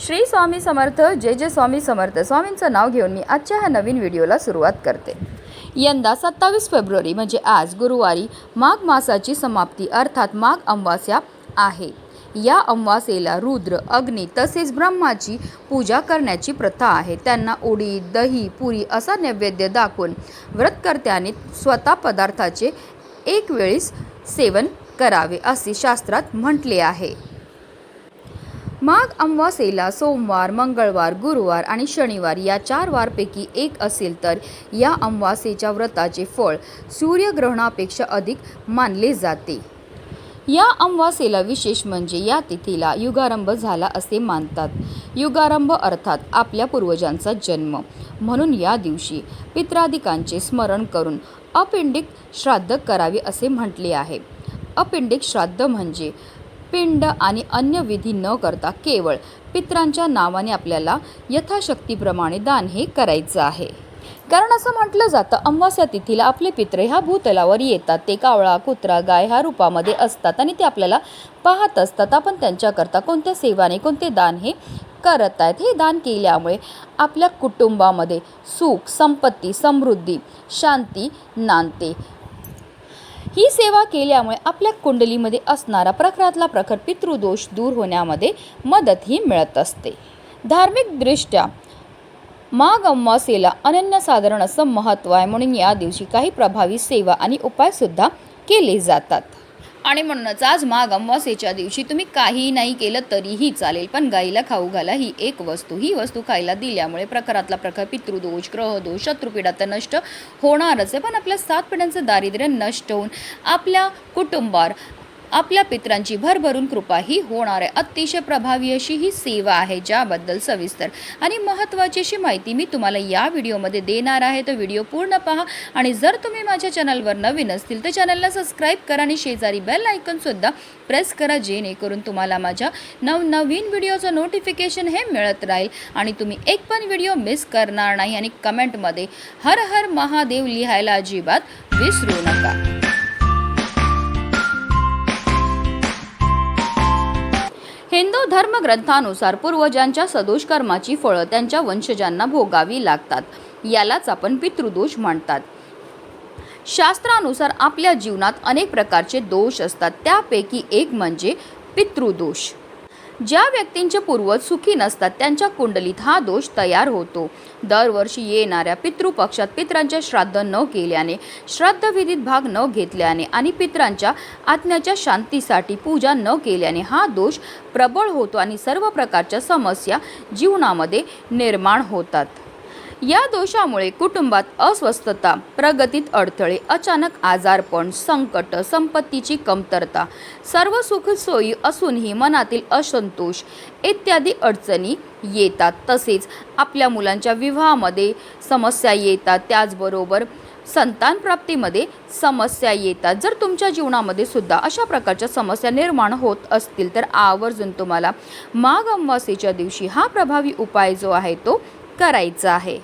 श्री स्वामी समर्थ जय जय स्वामी समर्थ. स्वामींचं नाव घेऊन मी आजच्या ह्या नवीन व्हिडिओला सुरुवात करते. यंदा सत्तावीस फेब्रुवारी म्हणजे आज गुरुवारी माघ मासाची समाप्ती अर्थात माघ अमावास्या आहे. या अमावासेला रुद्र अग्नी तसेच ब्रह्माची पूजा करण्याची प्रथा आहे. त्यांना उडीद दही पुरी असा नैवेद्य दाखवून व्रतकर्त्याने स्वतः पदार्थाचे एक वेळीस सेवन करावे असे शास्त्रात म्हटले आहे. माघ अमावासेला सोमवार मंगळवार गुरुवार आणि शनिवार या चार वारपैकी एक असेल तर या अमावासेच्या व्रताचे फळ सूर्यग्रहणापेक्षा अधिक मानले जाते. या अमावासेला विशेष म्हणजे या तिथीला युगारंभ झाला असे मानतात. युगारंभ अर्थात आपल्या पूर्वजांचा जन्म. म्हणून या दिवशी पित्रादिकांचे स्मरण करून अपिंडिक श्राद्ध करावे असे म्हटले आहे. अपिंडिक श्राद्ध म्हणजे पिंड आणि अन्य विधी न करता केवळ पित्रांच्या नावाने आपल्याला यथाशक्तीप्रमाणे दान हे करायचं आहे. कारण असं म्हटलं जातं अमावस्या तिथीला आपले पित्र ह्या भूतलावर येतात. ते कावळा कुत्रा गाय ह्या रूपामध्ये असतात आणि ते आपल्याला पाहत असतात. आपण त्यांच्याकरता कोणत्या सेवाने कोणते दान हे करत आहेत? हे दान केल्यामुळे आपल्या कुटुंबामध्ये सुख संपत्ती समृद्धी शांती नांदते. ही सेवा केल्यामुळे आपल्या कुंडलीमध्ये असणारा प्रखरातला प्रखर पितृदोष दूर होण्यामध्ये मदतही मिळत असते. धार्मिकदृष्ट्या माघ अमावास्येला अनन्यसाधारण असं महत्त्व आहे म्हणून या दिवशी काही प्रभावी सेवा आणि उपायसुद्धा केले जातात. आणि म्हणूनच आज माघ अमावास्येच्या दिवशी तुम्ही काही नाही केलं तरीही चालेल. पण गाईला खाऊ घाला ही एक वस्तू. ही वस्तू खायला दिल्यामुळे प्रकारातला प्रकार पितृदोष ग्रहदोष शत्रुपीडा तर नष्ट होणारच आहे. पण आपल्या सात पिढ्यांचं दारिद्र्य नष्ट होऊन आपल्या कुटुंबावर आपल्या पित्रांची भरभरून कृपा ही होणार आहे. अतिशय प्रभावी अशी ही सेवा आहे ज्याबद्दल सविस्तर आणि महत्त्वाची अशी माहिती मी तुम्हाला या व्हिडिओमध्ये देणार आहे. तर व्हिडिओ पूर्ण पहा आणि जर तुम्ही माझ्या चॅनलवर नवीन असतील तर चॅनलला सबस्क्राईब करा आणि शेजारी बेल आयकनसुद्धा प्रेस करा जेणेकरून तुम्हाला माझ्या नवनवीन व्हिडिओचं नोटिफिकेशन हे मिळत राहील आणि तुम्ही एक पण व्हिडिओ मिस करणार नाही आणि कमेंटमध्ये हर हर महादेव लिहायला अजिबात विसरू नका. धर्मग्रंथानुसार पूर्वजांच्या सदोष कर्माची फळं त्यांच्या वंशजांना भोगावी लागतात. यालाच आपण पितृदोष म्हणतात. शास्त्रानुसार आपल्या जीवनात अनेक प्रकारचे दोष असतात. त्यापैकी एक म्हणजे पितृदोष. ज्या व्यक्तींचे पूर्वज सुखी नसतात त्यांच्या कुंडलीत हा दोष तयार होतो. दरवर्षी येणाऱ्या पितृपक्षात पित्रांच्या श्राद्ध न केल्याने श्राद्धविधीत भाग न घेतल्याने आणि पित्रांच्या आत्म्याच्या शांतीसाठी पूजा न केल्याने हा दोष प्रबळ होतो आणि सर्व प्रकारच्या समस्या जीवनामध्ये निर्माण होतात. या दोषामुळे कुटुंबात अस्वस्थता प्रगतीत अडथळे अचानक आजारपण संकट संपत्तीची कमतरता सर्व सुखसोयी असूनही मनातील असंतोष इत्यादी अडचणी येतात. तसेच आपल्या मुलांच्या विवाहामध्ये समस्या येतात. त्याचबरोबर संतान प्राप्तीमध्ये समस्या येतात. जर तुमच्या जीवनामध्ये सुद्धा अशा प्रकारच्या समस्या निर्माण होत असतील तर आवर्जून तुम्हाला माघ अमावास्येच्या दिवशी हा प्रभावी उपाय जो आहे तो करायचं आहे.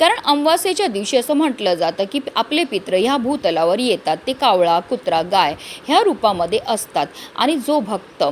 कारण अमावास्येच्या दिवशी असं म्हटलं जातं की आपले पित्र ह्या भूतलावर येतात. ते कावळा कुत्रा गाय ह्या रूपामध्ये असतात. आणि जो भक्त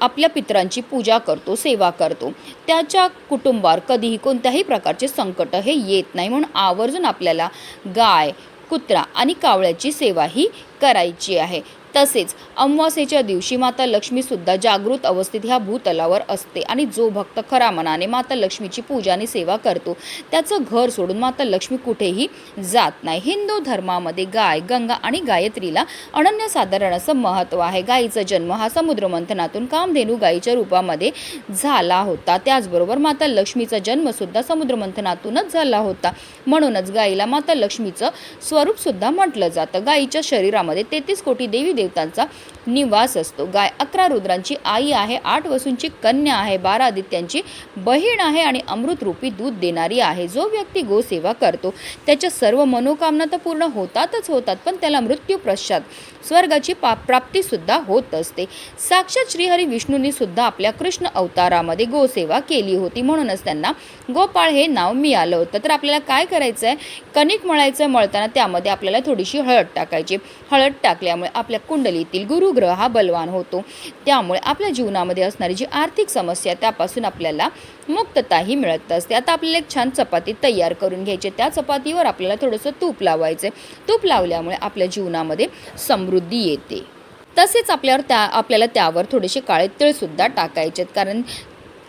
आपल्या पित्रांची पूजा करतो सेवा करतो त्याच्या कुटुंबावर कधीही कोणत्याही प्रकारचे संकट हे येत नाही. म्हणून आवर्जून आपल्याला गाय कुत्रा आणि कावळ्याची सेवा ही करायची आहे. तसेच अमावास्येच्या दिवशी माता लक्ष्मीसुद्धा जागृत अवस्थेत ह्या भूतलावर असते. आणि जो भक्त खरा मनाने माता लक्ष्मीची पूजा आणि सेवा करतो त्याचं घर सोडून माता लक्ष्मी कुठेही जात नाही. हिंदू धर्मामध्ये गाय गंगा आणि गायत्रीला अनन्यसाधारण असं महत्त्व आहे. गायीचा जन्म हा समुद्रमंथनातून कामधेनू गायीच्या रूपामध्ये झाला होता. त्याचबरोबर माता लक्ष्मीचा जन्मसुद्धा समुद्रमंथनातूनच झाला होता. म्हणूनच गायीला माता लक्ष्मीचं स्वरूपसुद्धा म्हटलं जातं. गायीच्या शरीरामध्ये तेहतीस कोटी देवी देवतांचा निवास असतो. गाय अकरा रुद्रांची आई आहे आठ वसूंची कन्या आहे बारा आदित्यांची बहीण आहे आणि अमृतरूपी दूध देणारी आहे. जो व्यक्ती गोसेवा करतो त्याच्या सर्व मनोकामना तर पूर्ण होतातच होतात पण त्याला मृत्यू पश्चात स्वर्गाची पा प्राप्तीसुद्धा होत असते. साक्षात श्रीहरी विष्णूंनी सुद्धा आपल्या कृष्ण अवतारामध्ये गोसेवा केली होती. म्हणूनच त्यांना गोपाळ हे नाव मिळालं होतं. तर आपल्याला काय करायचं आहे कणिक मळायचं मळताना त्यामध्ये आपल्याला थोडीशी हळद टाकायची. हळद टाकल्यामुळे आपल्या कुंडलीतील गुरुग्रह हा बलवान होतो. त्यामुळे आपल्या जीवनामध्ये असणारी जी आर्थिक समस्या त्यापासून आपल्याला मुक्तताही मिळत असते. आता आपल्याला एक छान चपाती तयार करून घ्यायची त्या चपातीवर आपल्याला थोडंसं तूप लावायचं तूप लावल्यामुळे आपल्या जीवनामध्ये समृद्धी येते. तसेच आपल्यावर त्या आपल्याला त्यावर थोडेसे काळे तिळसुद्धा टाकायचे आहेत कारण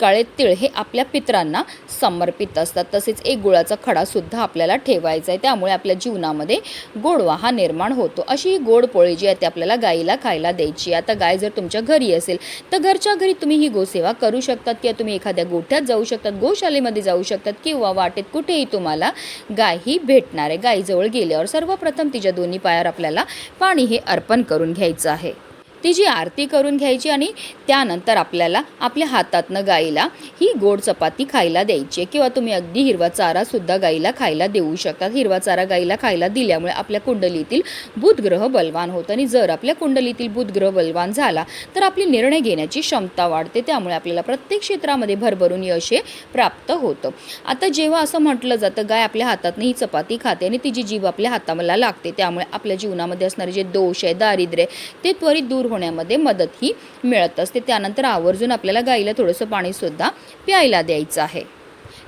काळे तिळ हे आपल्या पित्रांना समर्पित असतात. तसेच एक गुळाचा खडासुद्धा आपल्याला ठेवायचा आहे. त्यामुळे आपल्या जीवनामध्ये गोडवा हा निर्माण होतो. अशी ही गोड पोळी जी आहे ती आपल्याला गाईला खायला द्यायची आता गाय जर तुमच्या घरी असेल तर घरच्या घरी तुम्ही ही गोसेवा करू शकतात किंवा तुम्ही एखाद्या गोठ्यात जाऊ शकतात गोशालेमध्ये जाऊ शकतात किंवा वाटेत कुठेही तुम्हाला गाय ही भेटणार आहे. गायीजवळ गेल्यावर सर्वप्रथम तिच्या दोन्ही पायावर आपल्याला पाणी हे अर्पण करून घ्यायचं आहे. तिची आरती करून घ्यायची आणि त्यानंतर आपल्याला आपल्या हातातनं गाईला ही गोड चपाती खायला द्यायची आहे. किंवा तुम्ही अगदी हिरवा चारासुद्धा गाईला खायला देऊ शकतात हिरवा चारा गाईला खायला दिल्यामुळे आपल्या कुंडलीतील बुधग्रह बलवान होतं आणि जर आपल्या कुंडलीतील बुधग्रह बलवान झाला तर आपली निर्णय घेण्याची क्षमता वाढते. त्यामुळे आपल्याला प्रत्येक क्षेत्रामध्ये भरभरून यश हे प्राप्त होतं. आता जेव्हा असं म्हटलं जातं गाय आपल्या हातातनं ही चपाती खाते आणि तिची जीव आपल्या हाताला लागते. त्यामुळे आपल्या जीवनामध्ये असणारे जे दोष आहे दारिद्र्य ते त्वरित दूर होण्यामध्ये मदत ही मिळत असते. त्यानंतर आवर्जून आपल्याला गाईला थोडंसं पाणीसुद्धा प्यायला द्यायचं आहे.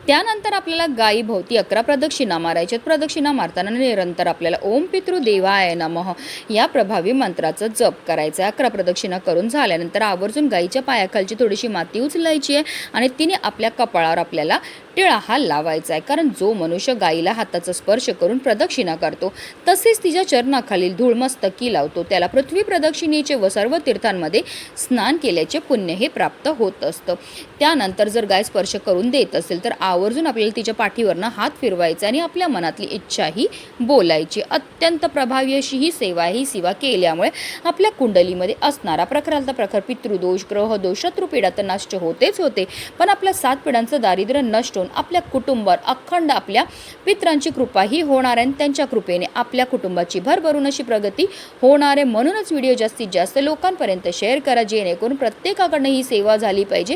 त्यानंतर आपल्याला गायीभोवती अकरा प्रदक्षिणा मारायच्यात. प्रदक्षिणा मारताना निरंतर आपल्याला ओम पितृ देवाय नमः या प्रभावी मंत्राचा जप करायचा आहे. अकरा प्रदक्षिणा करून झाल्यानंतर आवर्जून गाईच्या पायाखालची थोडीशी माती उचलायची आहे आणि तिने आपल्या कपाळावर आपल्याला टिळा हा लावायचा आहे. कारण जो मनुष्य गाईला हाताचा स्पर्श करून प्रदक्षिणा करतो तसेच तिच्या चरणाखालील धूळ मस्तकी लावतो. त्याला पृथ्वी प्रदक्षिणेचे व सर्व तीर्थांमध्ये स्नान केल्याचे पुण्य हे प्राप्त होत असतं. त्यानंतर जर गाय स्पर्श करून देत असेल तर आवर्जून आपल्याला तिच्या पाठीवरनं हात फिरवायचा आणि आपल्या मनातली इच्छाही बोलायची. अत्यंत प्रभावी अशी ही सेवा ही सेवा केल्यामुळे आपल्या कुंडलीमध्ये असणारा प्रखरालता प्रखर पितृदोष ग्रहदोष शत्रुपीडा तर नष्ट होतेच होते. पण आपल्या सात पिढ्यांचं दारिद्र्य नष्ट होऊन आपल्या कुटुंबावर अखंड आपल्या पित्रांची कृपाही होणार आहे आणि त्यांच्या कृपेने आपल्या कुटुंबाची भरभरून अशी प्रगती होणार आहे. म्हणूनच व्हिडिओ जास्तीत जास्त लोकांपर्यंत शेअर करा जेणेकरून प्रत्येकाकडनं ही सेवा झाली पाहिजे.